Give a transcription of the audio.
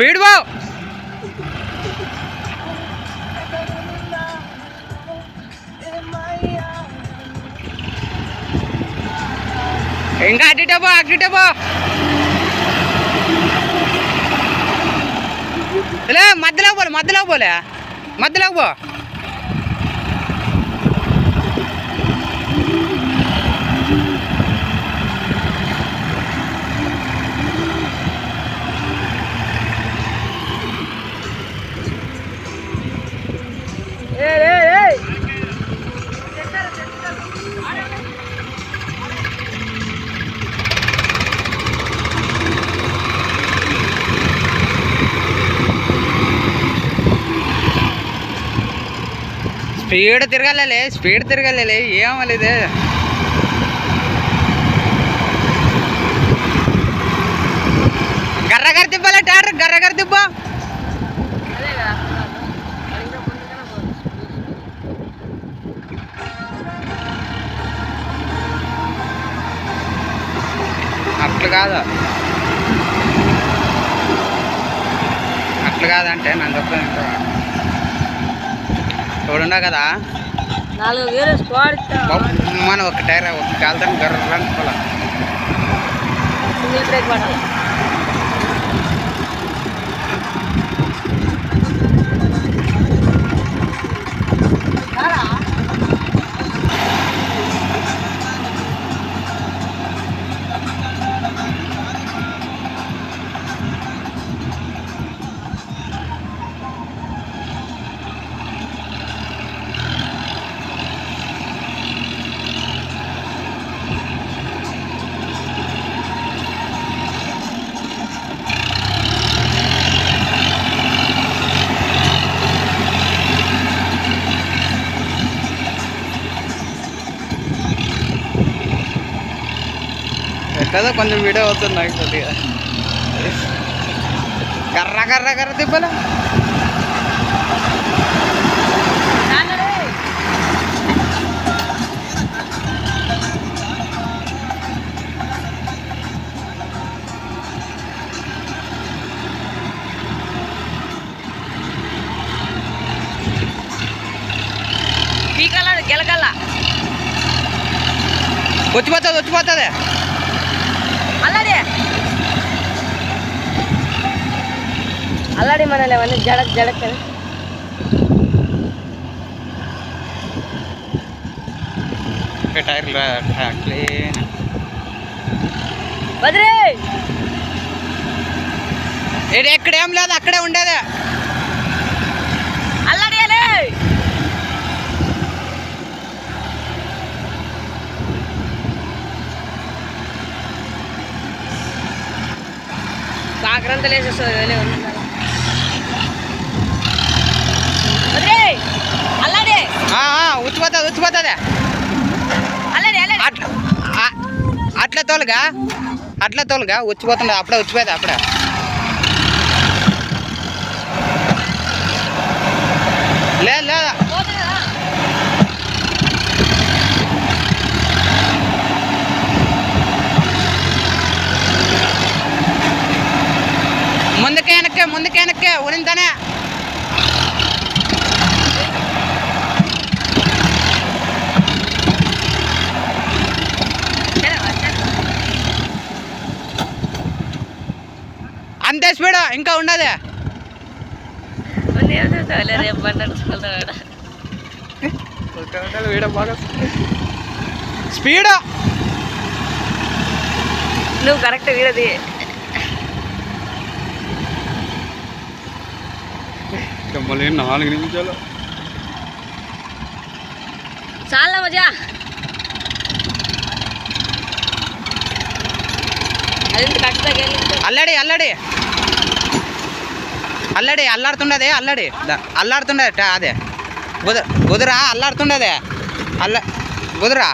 Speed బా. ఇంకా అడ్డిటే పో అడ్డిటే పో. మధ్యలో పోలే మధ్యలో పోలే. మధ్యలో పో. స్పీడ్ తిరగాలే స్పీడ్ తిరగాలే ఏమలేదు గర్ర గర తిప్పాలి టాటర్ గర్ర గర తిప్పా అట్లు కాదు. అట్లు కాదంటే నన్ను చెప్ప చూడుండా కదా? మన ఒక టైర్ ఒక కాలుతో గర్ర సింగిల్ బ్రేక్ పడాలి? ఎట్లదో కొంచెం వీడియో అవుతుంది నాకు కొద్దిగా. కర్ర కర్ర కర్ర తిప్పలే. గెలకల్ల వచ్చిపోతుంది వచ్చిపోతుంది. అల్లడి అల్లడి మనలే అవన్నీ జడక్ జడక్ అని టైర్లు క్లీన్ బద్రీ ఇది ఎక్కడేం లేదు అక్కడే ఉండేది అల్లడి ఆ, వచ్చిపోతుంది వచ్చిపోతుంది అల్లడి అల్లడి అట్లా ఆ- అట్లా తోలుగా అట్లా తోలుగా వచ్చిపోతుంది అప్పుడే వచ్చిపోయింది అప్పుడే. లేదు ముందుకే వెనక్కే ముందుకే వెనక్కే ఉనిందనే అంతే స్పీడ్ ఇంకా ఉండదు రేపు బండి నడుచుకుంటాడు స్పీడ్ నువ్వు కరెక్ట్ వీడది మళ్ళీ నాలుగు నిమిషాలు చాలా మజా అది కరెక్ట్గా అల్లడి అల్లడి అల్లడి అల్లాడుతుండదే అల్లడి ద- అల్లాడుతుండదే ట- అదే బుద బుధరా అల్లాడుతుండదే అల్ల బుధరా